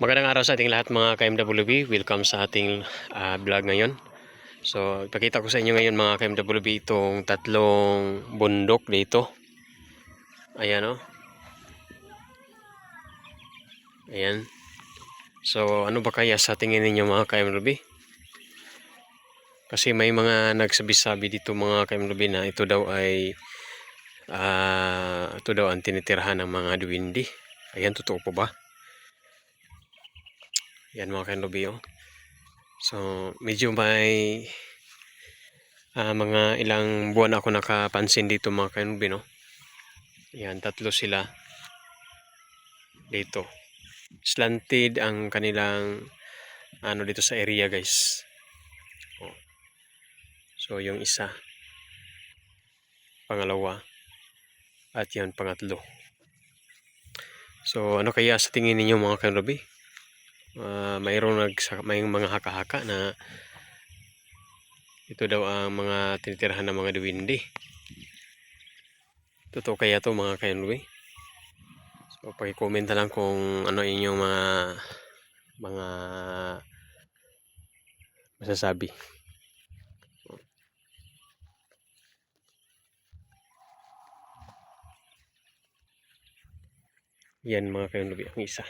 Magandang araw sa ating lahat mga KMWB. Welcome sa ating ah, vlog ngayon. So, ipakita ko sa inyo ngayon mga KMWB itong tatlong bundok dito. Ayan o. Ayan. So, ano ba kaya sa tingin ninyo mga KMWB? Kasi may mga nagsabi-sabi dito mga KMWB na ito daw ay ah ito daw ang tinitirhan ng mga duwindi. Ayan, totoo po ba? Yan mga kanobi oh. So, medyo may ah, mga ilang buwan ako nakapansin dito mga kanobi no. Yan, tatlo sila dito. Slanted ang kanilang ano dito sa area guys. Oh. So, yung isa. Pangalawa. At yan, pangatlo. So, ano kaya sa tingin ninyo mga kanobi? Ah, mayroong nag may mga haka-haka na ito daw ang mga tinitirhan ng mga duwindi. Totoo kaya to mga kainwi? So paki-comment na lang kung ano inyong mga mga masasabi. Yan mga kainwi ang isa.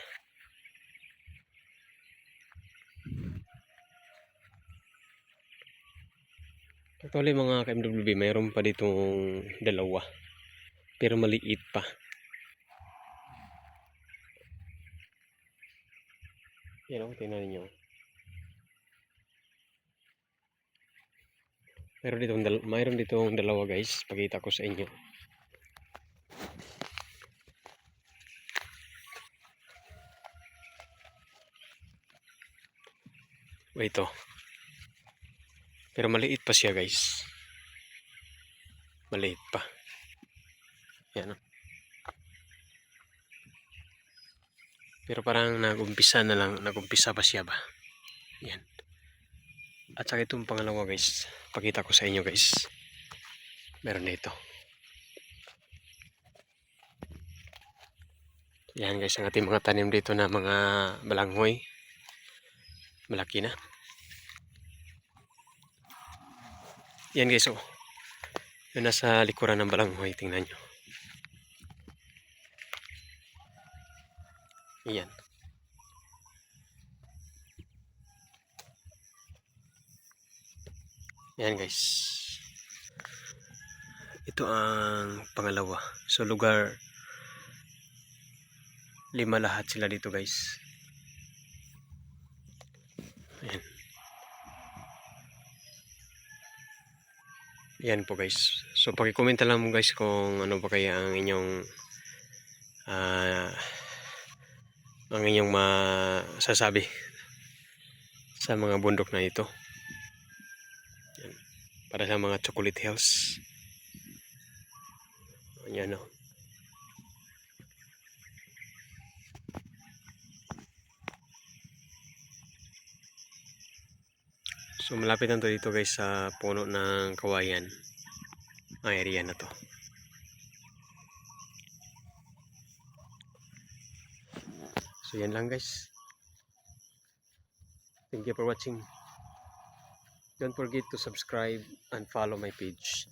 Actually mga ka-MWB, mayroon pa ditong dalawa. Pero maliit pa. Yan o, tingnan ninyo. Mayroon ditong, dal mayroon ditong dalawa guys. Pakita ko sa inyo. Wait oh. Pero maliit pa siya guys. Maliit pa. Yan. oh. Pero parang nagumpisa na lang, nagumpisa pa siya ba? Yan. At saka itong pangalawa guys. Pakita ko sa inyo guys. Meron dito. Yan guys, ang ating mga tanim dito na mga balanghoy. Malaki na. Yan guys, oh. Yung nasa likuran ng balanghoy, tingnan nyo. Yan. Yan guys. Ito ang pangalawa. So lugar lima lahat sila dito guys. Ayan. Yan po guys. So pakikomenta lang mo guys kung ano ba kaya ang inyong ah ang inyong masasabi sa mga bundok na ito. Yan. Para sa mga chocolate hills. Yan o. So malapit na to dito guys sa puno ng kawayan. Ang area na to. So yan lang guys. Thank you for watching. Don't forget to subscribe and follow my page.